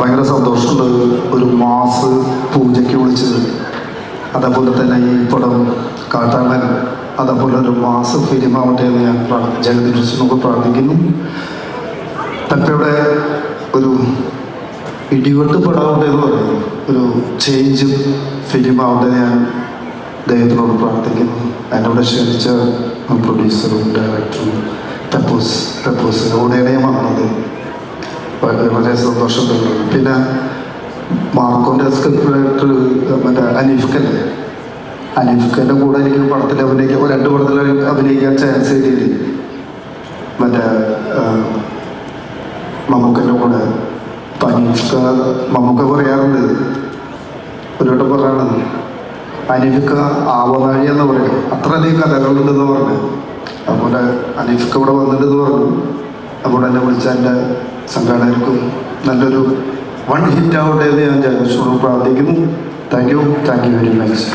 ഭയങ്കര സന്തോഷമുണ്ട് ഒരു മാസ് പൂജയ്ക്ക് വിളിച്ചത്. അതേപോലെ തന്നെ ഈ പടം കാട്ടാമൻ അതേപോലെ ഒരു മാസ് ഫിലിം ആവട്ടെ എന്ന് ഞാൻ ജഗതി കൃഷ്ണനോട് പ്രാർത്ഥിക്കുന്നു. തപ്പയുടെ ഒരു ഇടിവെട്ട് പടാവട്ടെ എന്ന് പറയും ഒരു ചേഞ്ച് ഫിലിം ആവട്ടെ എന്ന് ഞാൻ ദൈവത്തിനോട് പ്രാർത്ഥിക്കുന്നു. എന്നോട് ക്ഷണിച്ച പ്രൊഡ്യൂസറും ഡയറക്ടറും തപ്പൂസ് പെപ്പോസിനോടെയാണ് ഞാൻ വന്നത്. വളരെ സന്തോഷം തോന്നുന്നു പിന്നെ മാർക്കോന്റെ സ്ക്രിപ്റ്റ് മറ്റേ അനീഫ്ക്കല്ലേ അനീഫ്ക്കന്റെ കൂടെ എനിക്ക് പടത്തിൽ അഭിനയിക്കാൻ രണ്ട് പടത്തിൽ അഭിനയിക്കാൻ ചാൻസ് കിട്ടിയില്ലേ? മറ്റേ മമ്മൂക്കന്റെ കൂടെ. അപ്പം മമ്മൂക്ക പറയാറുണ്ട്. ഒരു വട്ടം പറയാണ് അനീഫ്ക്ക ആവനാഴി എന്ന് പറയും. അത്രയധികം കഥകളുണ്ടെന്ന് പറഞ്ഞു. അതുപോലെ അനീഫ്ക്ക ഇവിടെ വന്നിട്ടെന്ന് പറഞ്ഞു. അപ്പോൾ എന്നെ വിളിച്ച എന്റെ സംഘാടകർക്കും നല്ലൊരു വൺ ഹിറ്റ് ആവട്ടെ എന്ന് ഞാൻ ജഗദീഷോട് പ്രാർത്ഥിക്കുന്നു. Thank you thank you very much